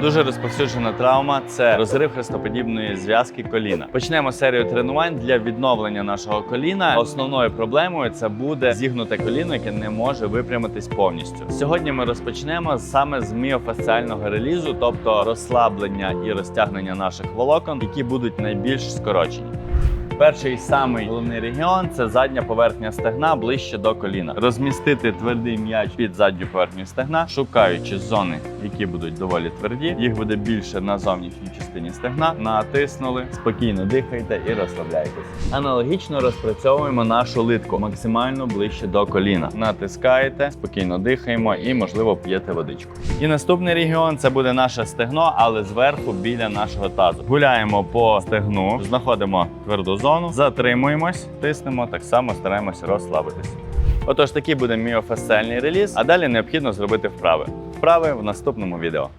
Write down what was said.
Дуже розповсюджена травма це розрив хрестоподібної зв'язки коліна. Почнемо серію тренувань для відновлення нашого коліна. Основною проблемою це буде зігнуте коліно, яке не може випрямитись повністю. Сьогодні ми розпочнемо саме з міофасціального релізу, тобто розслаблення і розтягнення наших волокон, які будуть найбільш скорочені. Перший самий головний регіон це задня поверхня стегна ближче до коліна. Розмістити твердий м'яч під задню поверхню стегна, шукаючи зони, які будуть доволі тверді. Їх буде більше на зовнішній частині стегна. Натиснули, спокійно дихайте і розслабляйтесь. Аналогічно розпрацьовуємо нашу литку максимально ближче до коліна. Натискаєте, спокійно дихаємо і, можливо, п'єте водичку. І наступний регіон це буде наше стегно, але зверху біля нашого тазу. Гуляємо по стегну, знаходимо тверду зону, затримуємось, тиснемо, так само стараємося розслабитись. Отож, такий буде міофасціальний реліз, а далі необхідно зробити вправи. Вправи в наступному відео.